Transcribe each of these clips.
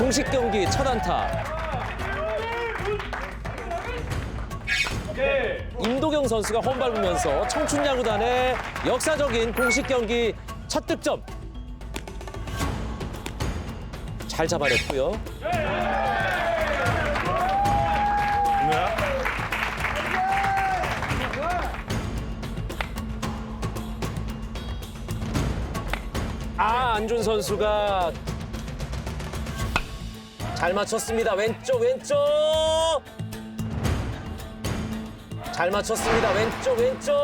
공식 경기 첫 안타. 임도경 선수가 홈밟으면서 청춘 야구단의 역사적인 공식 경기 첫 득점. 잘 잡아냈고요. 아 안준 선수가 잘 맞췄습니다. 왼쪽 왼쪽 잘 맞췄습니다. 왼쪽 왼쪽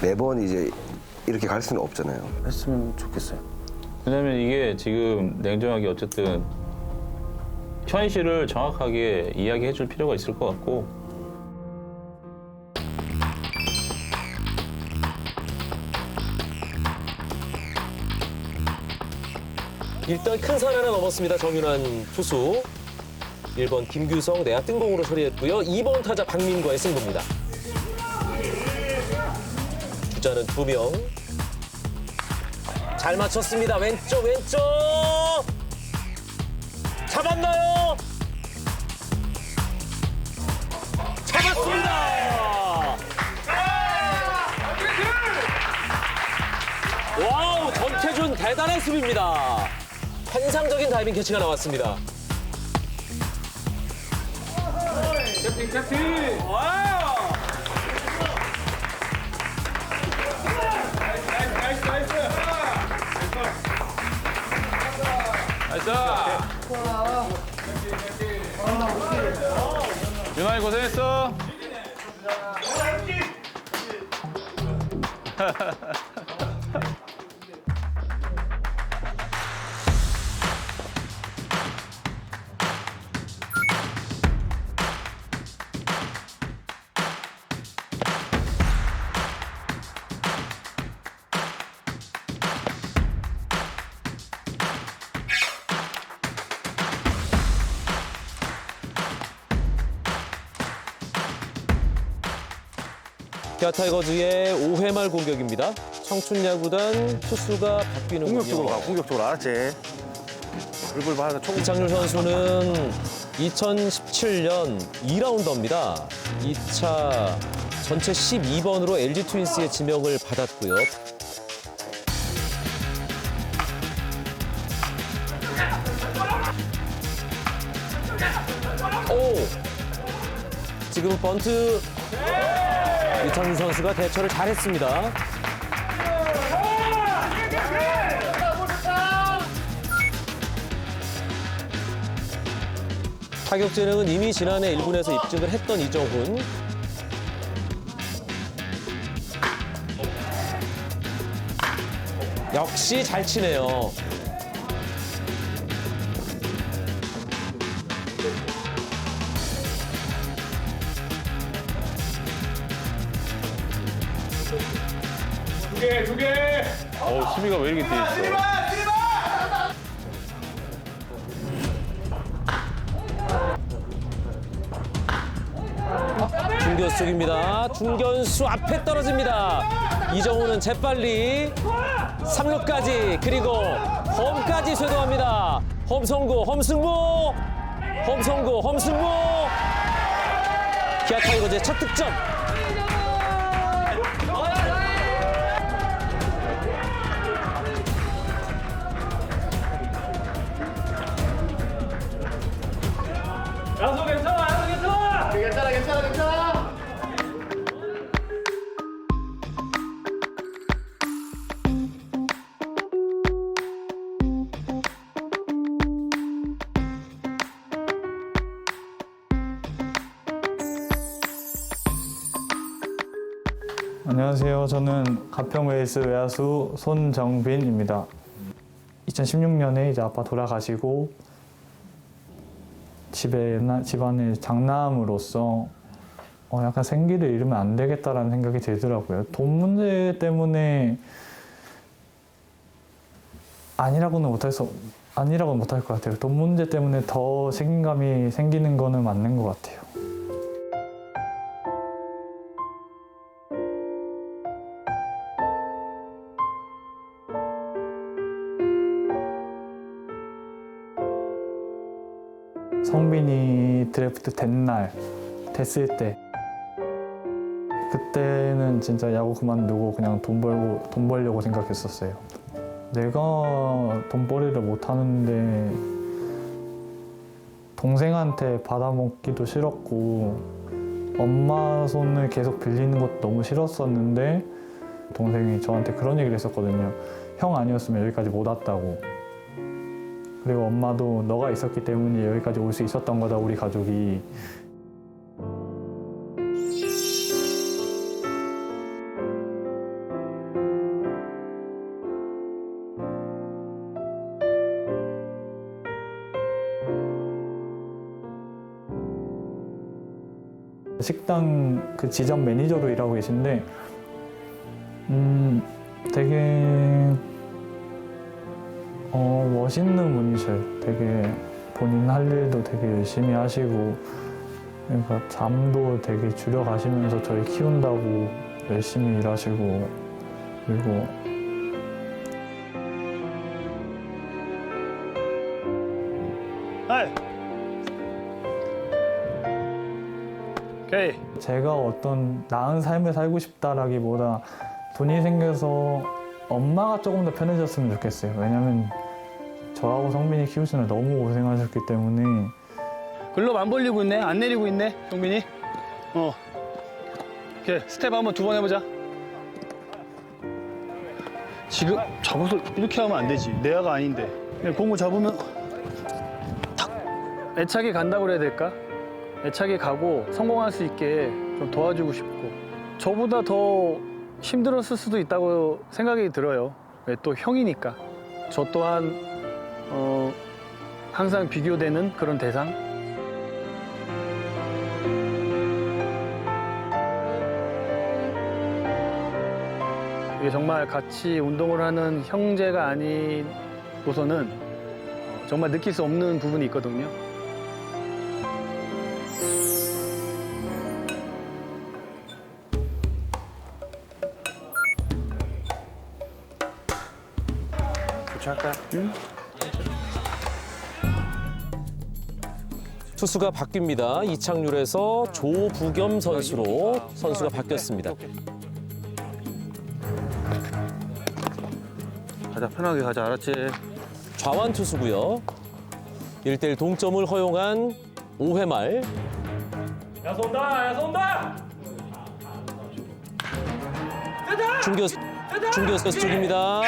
매번 이제 이렇게 갈 수는 없잖아요. 했으면 좋겠어요. 왜냐면 이게 지금 냉정하게 어쨌든 현실을 정확하게 이야기해 줄 필요가 있을 것 같고 일단 큰 산 하나 넘었습니다. 정윤환 투수 1번 김규성 내야 뜬공으로 처리했고요. 2번 타자 박민과의 승부입니다. 주자는 두 명. 잘 맞췄습니다. 왼쪽 왼쪽 잡았나요? 잡았습니다. 와우 전태준 대단한 수비입니다. 환상적인 다이빙 캐치가 나왔습니다. 윤환이 고생했어. 기아 타이거즈의 5회 말 공격입니다. 청춘 야구단 투수가 바뀌는군요. 공격적으로 가, 공격적으로 알았지. 얼굴 봐서 총 이창률 선수는 2017년 2라운더입니다. 2차 전체 12번으로 LG 트윈스의 지명을 받았고요. 오! 지금 번트 이창률 선수가 대처를 잘했습니다. 타격 재능은 이미 지난해 1군에서 입증을 했던 이정훈. 역시 잘 치네요. 어, 수비가 왜 이렇게 돼 있어? 중견수 쪽입니다. 중견수 앞에 떨어집니다. 이정훈은 재빨리 3루까지 그리고 홈까지 쇄도합니다. 홈 성구, 홈 승부, 홈 성구, 홈 승부. 기아 타이거즈의 첫 득점. 안녕하세요. 저는 가평 웨이스 외야수 손정빈입니다. 2016년에 이제 아빠 돌아가시고 집에 나- 집안의 장남으로서 어, 약간 생기를 잃으면 안 되겠다라는 생각이 들더라고요. 돈 문제 때문에 아니라고는 못해서 아니라고는 못할 것 같아요. 돈 문제 때문에 더 책임감이 생기는 거는 맞는 것 같아요. 성빈이 드래프트 된 날 됐을 때 그때는 진짜 야구 그만두고 그냥 돈 벌고 돈 벌려고 생각했었어요. 내가 돈벌이를 못 하는데 동생한테 받아먹기도 싫었고 엄마 손을 계속 빌리는 것도 너무 싫었었는데 동생이 저한테 그런 얘기를 했었거든요. 형 아니었으면 여기까지 못 왔다고. 그리고 엄마도 너가 있었기 때문에 여기까지 올 수 있었던 거다 우리 가족이. 식당 그 지점 매니저로 일하고 계신데 음 되게 어 멋있는 분이셔요. 되게 본인 할 일도 되게 열심히 하시고 그러니까 잠도 되게 줄여가시면서 저희 키운다고 열심히 일하시고 그리고 아이. 오케이. 제가 어떤 나은 삶을 살고 싶다라기보다 돈이 생겨서 엄마가 조금 더 편해졌으면 좋겠어요. 왜냐면 저하고 성빈이 키우시느라 너무 고생하셨기 때문에 글럽 안 벌리고 있네. 안 내리고 있네. 성빈이. 어. 오케이. 스텝 한번 두 번 해보자. 지금 잡아서 이렇게 하면 안 되지. 내야가 아닌데. 공을 잡으면 탁. 애착이 간다고 그래야 될까? 애착이 가고 성공할 수 있게 좀 도와주고 싶고 저보다 더 힘들었을 수도 있다고 생각이 들어요. 왜 또 형이니까. 저 또한 어, 항상 비교되는 그런 대상. 이게 정말 같이 운동을 하는 형제가 아니고서는 어, 정말 느낄 수 없는 부분이 있거든요. 교체할까요? 응? 투수가 바뀝니다. 이창률에서 조부겸 선수로 선수가 바뀌었습니다. 가자 편하게 가자 알았지? 좌완 투수고요. 1대1 동점을 허용한 5회 말. 야 쏜다! 야 쏜다! 중교수 중교수 쪽입니다.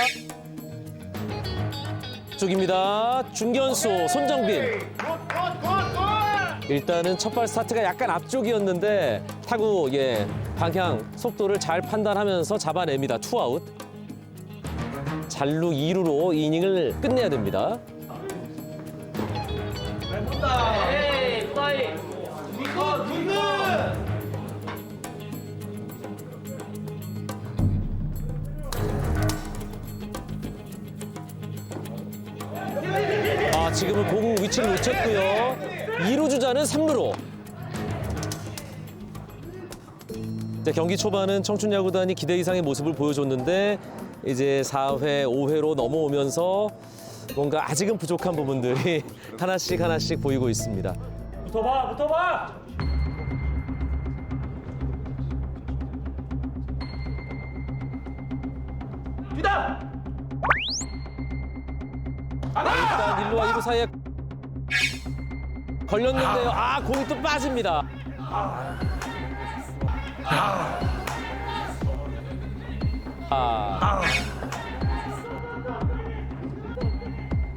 쪽입니다. 중견수 손정빈. 일단은 첫발 스타트가 약간 앞쪽이었는데 타구 예 방향 속도를 잘 판단하면서 잡아냅니다. 투아웃. 잘루 2루로 이닝을 끝내야 됩니다. 아, 지금은 공 위치를 놓쳤고요. 2루 주자는 3루로. 자, 경기 초반은 청춘 야구단이 기대 이상의 모습을 보여줬는데 이제 4회, 5회로 넘어오면서 뭔가 아직은 부족한 부분들이 하나씩 하나씩 보이고 있습니다. 붙어봐, 붙어봐! 일단 1루와 2루 사이에 걸렸는데요. 아, 공이 또 빠집니다. 아.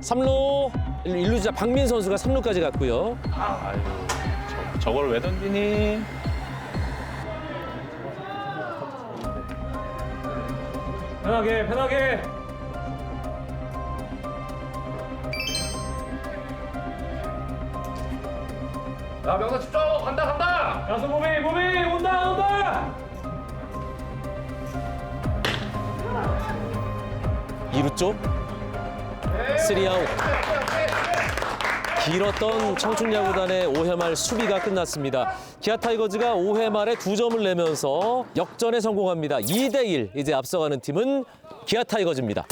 3루 1루 주자 박민 선수가 3루까지 갔고요. 아유, 저, 저걸 왜 던지니? 편하게, 편하게. 야 명사 집중 간다 간다 야수 무비, 무비 온다, 온다. 2루 쪽. 3아웃. 길었던 청춘야구단의 5회 말 수비가 끝났습니다. 기아 타이거즈가 5회 말에 두 점을 내면서 역전에 성공합니다. 2대1 이제 앞서가는 팀은 기아 타이거즈입니다.